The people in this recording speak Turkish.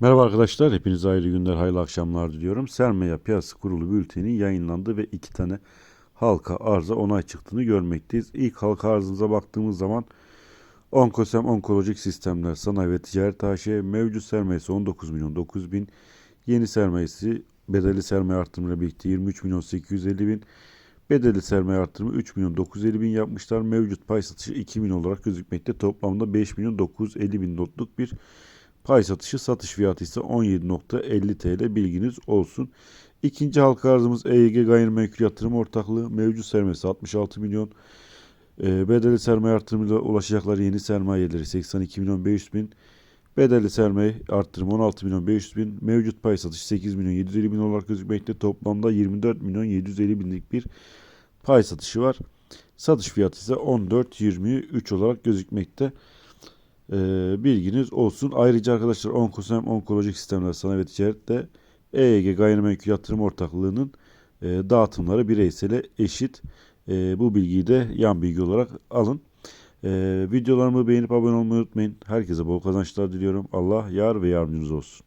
Merhaba arkadaşlar, hepinize hayırlı günler, hayırlı akşamlar diliyorum. Sermaye Piyasası Kurulu bülteni yayınlandı ve iki tane halka arıza onay çıktığını görmekteyiz. İlk halka arzımıza baktığımız zaman Onkosem Onkolojik Sistemler Sanayi ve Ticaret AŞ mevcut sermayesi 19 milyon 9 bin, yeni sermayesi bedelli sermaye artırımıyla birlikte 23 milyon 850 bin, bedelli sermaye artırımı 3 milyon 950 bin yapmışlar. Mevcut pay satışı 2 milyon olarak gözükmekte. Toplamda 5 milyon 950 bin notluk bir Pay satışı satış fiyatı ise 17.50 TL bilginiz olsun. İkinci halka arzımız EYG Gayrimenkul Yatırım Ortaklığı mevcut sermayesi 66 milyon. E, bedelli sermaye artırımıyla ulaşacakları yeni sermayeleri 82 milyon 500 bin. Bedelli sermaye artırımı 16 milyon 500 bin. Mevcut pay satışı 8 milyon 750 bin olarak gözükmekte. Toplamda 24 milyon 750 binlik bir pay satışı var. Satış fiyatı ise 14.23 olarak gözükmekte. Ee, bilginiz olsun. Ayrıca arkadaşlar Onkosem Onkolojik Sistemler Sanayi ve Ticaret'te EYG Gayrimenkul Yatırım Ortaklığı'nın e, dağıtımları bireysele eşit. E, bu bilgiyi de yan bilgi olarak alın. E, videolarımı beğenip abone olmayı unutmayın. Herkese bol kazançlar diliyorum. Allah yar ve yardımcınız olsun.